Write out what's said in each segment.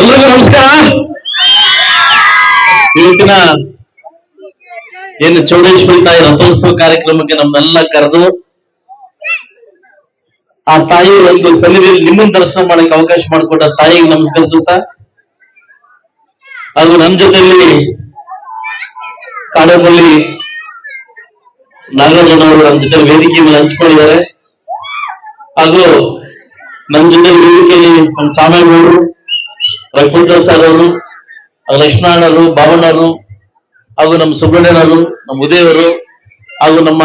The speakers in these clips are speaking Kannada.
ಎಲ್ರಿಗೂ ನಮಸ್ಕಾರ. ಇವತ್ತಿನ ಏನು ಚೌಡೇಶ್ವರಿ ತಾಯಿ ರಥೋತ್ಸವ ಕಾರ್ಯಕ್ರಮಕ್ಕೆ ನಮ್ಮನ್ನೆಲ್ಲ ಕರೆದು ಆ ತಾಯಿ ಒಂದು ಸನ್ನಿಧಿಯಲ್ಲಿ ನಿಮ್ಮನ್ನು ದರ್ಶನ ಮಾಡಕ್ಕೆ ಅವಕಾಶ ಮಾಡಿಕೊಟ್ಟ ತಾಯಿಗೆ ನಮಸ್ಕರಿಸುತ್ತಾ, ಹಾಗೂ ನನ್ನ ಜೊತೆಯಲ್ಲಿ ಕಾಡೇಪಲ್ಲಿ ನಾಗರಾಜನವರು ನನ್ನ ಜೊತೆ ವೇದಿಕೆ ಮೇಲೆ ಹಂಚ್ಕೊಂಡಿದ್ದಾರೆ. ಹಾಗೂ ನನ್ನ ಜೊತೆ ವೇದಿಕೆಯಲ್ಲಿ ನಮ್ಮ ಸಾಮೇಗೌಡರು ರಘುಪಂತ ಸರ್ ಅವರು ಲಕ್ಷ್ಮಣರು ಬಾಬಣ್ಣರು ಹಾಗೂ ನಮ್ಮ ಸುಬ್ರಹ್ಮಣ್ಯನವರು ನಮ್ಮ ಉದಯವರು, ಹಾಗೂ ನಮ್ಮ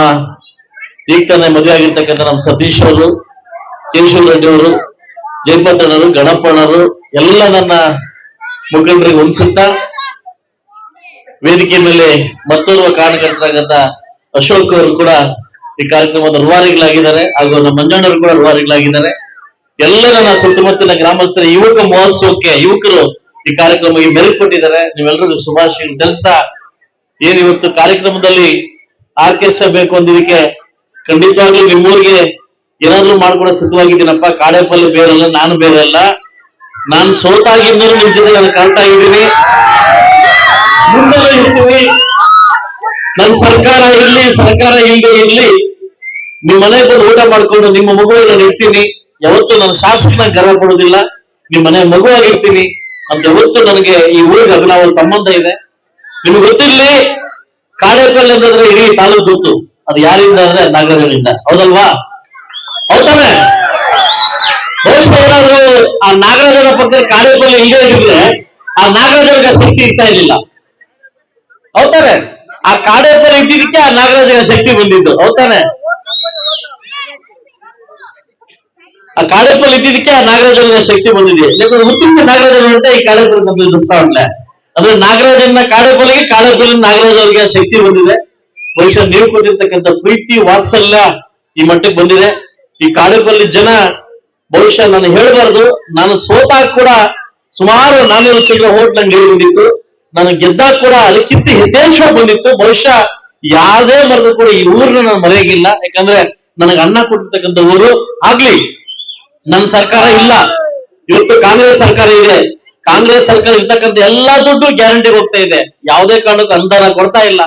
ಈಗ ತಾನೇ ಮದುವೆ ಆಗಿರ್ತಕ್ಕಂಥ ನಮ್ಮ ಸತೀಶ್ ಅವರು ಕೇಶವ ರೆಡ್ಡಿ ಅವರು ಜಯಪಟ್ಟಣರು ಗಣಪಣ್ಣರು, ಎಲ್ಲ ನನ್ನ ಮುಖಂಡರಿಗೆ ಹೊಂದಿಸುತ್ತಾ ವೇದಿಕೆ ಮೇಲೆ ಮತ್ತೋರ್ವ ಕಾರಣಕರ್ತರಾಗಂತ ಅಶೋಕ್ ಅವರು ಕೂಡ ಈ ಕಾರ್ಯಕ್ರಮದ ರೂವಾರಿಗಳಾಗಿದ್ದಾರೆ, ಹಾಗೂ ನಮ್ಮ ಮಂಜಣ್ಣವರು ಕೂಡ ರೂವಾರಿಗಳಾಗಿದ್ದಾರೆ. ಎಲ್ಲ ನನ್ನ ಸುತ್ತಮುತ್ತಲಿನ ಗ್ರಾಮಸ್ಥರ, ಯುವಕ ಮಹೋತ್ಸವಕ್ಕೆ ಯುವಕರು ಈ ಕಾರ್ಯಕ್ರಮಕ್ಕೆ ಮೆರುಗು ಕೊಟ್ಟಿದ್ದಾರೆ ನೀವೆಲ್ಲರಿಗೂ ಶುಭಾಶಯ ತಿಳಿಸ್ತಾ ಏನಿವತ್ತು ಕಾರ್ಯಕ್ರಮದಲ್ಲಿ ಆರ್ಕೆಸ್ಟ್ರಾ ಬೇಕು ಅಂದಿದ್ದಕ್ಕೆ ಖಂಡಿತವಾಗ್ಲೂ ನಿಮ್ಮೂರಿಗೆ ಏನಾದ್ರೂ ಮಾಡ್ಕೊಡೋ ಸಿದ್ಧವಾಗಿದ್ದೀನಪ್ಪ. ಕಾಡೇಪಲ್ಲಿ ಬೇರೆಲ್ಲ, ನಾನು ಬೇರೆ ಅಲ್ಲ ನಾನು ಸೋತಾಗಿದ್ದರೂ ನಿಮ್ ಜೊತೆ ನಾನು ಕರೆಕ್ಟ್ ಆಗಿದ್ದೀನಿ ಮುಂದೆಲ್ಲ ಇರ್ತೀನಿ ನನ್ನ ಸರ್ಕಾರ ಇರ್ಲಿ, ಸರ್ಕಾರ ಇಲ್ಲದೆ ಇರ್ಲಿ. ನಿಮ್ ಮನೆಗೆ ಬಂದು ಊಟ ಮಾಡ್ಕೊಂಡು ನಿಮ್ಮ ಮಗುವಿಗೆ ನಾನು ಇರ್ತೀನಿ. ಯಾವತ್ತೂ ನನ್ನ ಶಾಸಕನ ಗರ್ವ ಪಡೋದಿಲ್ಲ ನಿಮ್ಮ ಮನೆ ಮಗುವಾಗಿರ್ತೀನಿ ಅಂತ ಯಾವತ್ತು ನನಗೆ ಈ ಊರಿಗೆ ಅಭಿನವ ಸಂಬಂಧ ಇದೆ. ನಿಮ್ಗೆ ಗೊತ್ತಿರ್ಲಿ, ಕಾಡೇಪಲ್ಲಿ ಅಂತಂದ್ರೆ ಇಡೀ ತಾಲೂಕು ಗೊತ್ತು. ಅದು ಯಾರಿಂದ ಅಂದ್ರೆ ನಾಗರಗಳಿಂದ ಹೌದಲ್ವಾ? ಹೌದಾನೆ ಬಹುಶಃ ಏನಾದ್ರು ಆ ನಾಗರಾಜನ ಪಕ್ಕದಲ್ಲಿ ಕಾಡೇಪಲ್ಲಿ ಈಗ ಇದ್ರೆ ಆ ನಾಗರಾಜನಿಗೆ ಶಕ್ತಿ ಇರ್ತಾ ಇರ್ಲಿಲ್ಲ. ಹೌದಾನೆ ಆ ಕಾಡೇಪಲ್ಲಿ ಇದ್ದಿದ್ದಕ್ಕೆ ಆ ನಾಗರಾಜನ ಶಕ್ತಿ ಬಂದಿದ್ದು. ಹೌದಾನೆ ಆ ಕಾಡಪ್ಪಲ್ಲಿ ಇದ್ದಿದ್ದಕ್ಕೆ ಆ ನಾಗರಾಜನ ಶಕ್ತಿ ಬಂದಿದೆ. ಯಾಕಂದ್ರೆ ಉತ್ತಮ ನಾಗರಾಜನ ಅಂತ ಈ ಕಾಡಪ್ಪಲ್ಲಿ ಬಂದಿದ್ದು ಅಂತ ಅಂದ್ರೆ ನಾಗರಾಜನ ಕಾಡೇಪಲ್ಲಿಗೆ ಕಾಡಪ್ಪಲ್ಲಿ ನಾಗರಾಜ ಅವರಿಗೆ ಶಕ್ತಿ ಬಂದಿದೆ. ಬಹುಶಃ ನೀವು ಕೊಟ್ಟಿರ್ತಕ್ಕಂಥ ಪ್ರೀತಿ, ವಾತ್ಸಲ್ಯ ಈ ಮಟ್ಟಕ್ಕೆ ಬಂದಿದೆ. ಈ ಕಾಡಪ್ಪಲ್ಲಿ ಜನ ಬಹುಶಃ ನಾನು ಹೇಳಬಾರ್ದು, ನಾನು ಸೋತಾಗ ಕೂಡ ಸುಮಾರು ನಾನ್ನೂರು ಚಿಲ್ಲರೆ ಹೋಟ್ ನಂಗೆ ಬಂದಿತ್ತು. ನಾನು ಗೆದ್ದಾಗ ಕೂಡ ಅದಕ್ಕಿಂತ ಹೆಚ್ಚೇಂಶ ಬಂದಿತ್ತು. ಬಹುಶಃ ಯಾವುದೇ ಮರದ ಕೂಡ ಈ ಊರನ್ನ ನಾನು ಮರೆಯಾಗಿಲ್ಲ. ಯಾಕಂದ್ರೆ ನನಗೆ ಅನ್ನ ಕೊಟ್ಟಿರ್ತಕ್ಕಂಥ ಊರು ಆಗ್ಲಿ. ನನ್ನ ಸರ್ಕಾರ ಇಲ್ಲ. ಇವತ್ತು ಕಾಂಗ್ರೆಸ್ ಸರ್ಕಾರ ಇದೆ. ಕಾಂಗ್ರೆಸ್ ಸರ್ಕಾರ ಇರ್ತಕ್ಕಂಥ ಎಲ್ಲಾ ದುಡ್ಡು ಗ್ಯಾರಂಟಿ ಹೋಗ್ತಾ ಇದೆ. ಯಾವುದೇ ಕಾರಣಕ್ಕೂ ಅನುದಾನ ಕೊಡ್ತಾ ಇಲ್ಲ.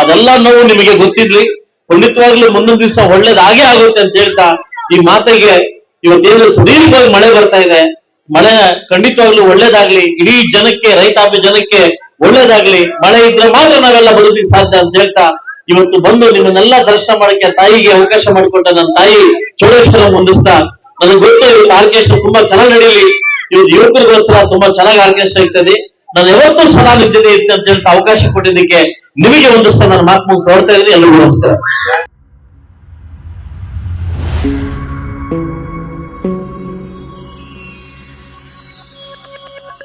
ಅದೆಲ್ಲ ನೋವು ನಿಮಗೆ ಗೊತ್ತಿದ್ಲಿ ಖಂಡಿತವಾಗ್ಲೂ ಮುಂದೊಂದು ದಿವಸ ಒಳ್ಳೇದಾಗೆ ಆಗುತ್ತೆ ಅಂತ ಹೇಳ್ತಾ ಈ ಮಾತಿಗೆ ಇವತ್ತೇನು ಸುದೀರ್ಘವಾಗಿ ಮಳೆ ಬರ್ತಾ ಇದೆ. ಮಳೆ ಖಂಡಿತವಾಗ್ಲೂ ಒಳ್ಳೇದಾಗ್ಲಿ. ಇಡೀ ಜನಕ್ಕೆ, ರೈತಾಪಿ ಜನಕ್ಕೆ ಒಳ್ಳೇದಾಗ್ಲಿ. ಮಳೆ ಇದ್ರೆ ಮಾತ್ರ ನಾವೆಲ್ಲ ಬದುಕಿಗೆ ಸಾಧ್ಯ ಅಂತ ಹೇಳ್ತಾ ಇವತ್ತು ಬಂದು ನಿಮ್ಮನ್ನೆಲ್ಲ ದರ್ಶನ ಮಾಡಕ್ಕೆ ತಾಯಿಗೆ ಅವಕಾಶ ಮಾಡಿಕೊಟ್ಟ ನನ್ನ ತಾಯಿ ಚೋಳೇಶ್ವರ ಹೊಂದಿಸ್ತಾ ನನಗೆ ಗೊತ್ತು ಇವತ್ತು ಆರ್ಕೆಸ್ಟ್ರಾ ತುಂಬಾ ಚೆನ್ನಾಗಿ ನಡೀಲಿ ಇವತ್ತು ಯುವಕರಿಗೋಸ್ಕರ ತುಂಬಾ ಚೆನ್ನಾಗಿ ಆರ್ಕೆಸ್ಟ್ರಾ ಇರ್ತದೆ. ನಾನು ಯಾವತ್ತೂ ಸಲ ನಿಂತಿದೆ ಅಂತ ಹೇಳಿ ಅವಕಾಶ ಕೊಟ್ಟಿದ್ದಕ್ಕೆ ನಿಮಗೆ ಒಂದು ಸಲ ನಾನು ಮಾತು ಮುಗಿಸ್ ಹೊಡ್ತಾ ಇದ್ದೀನಿ. ಎಲ್ಲರಿಗೂ ನಮಸ್ಕಾರ.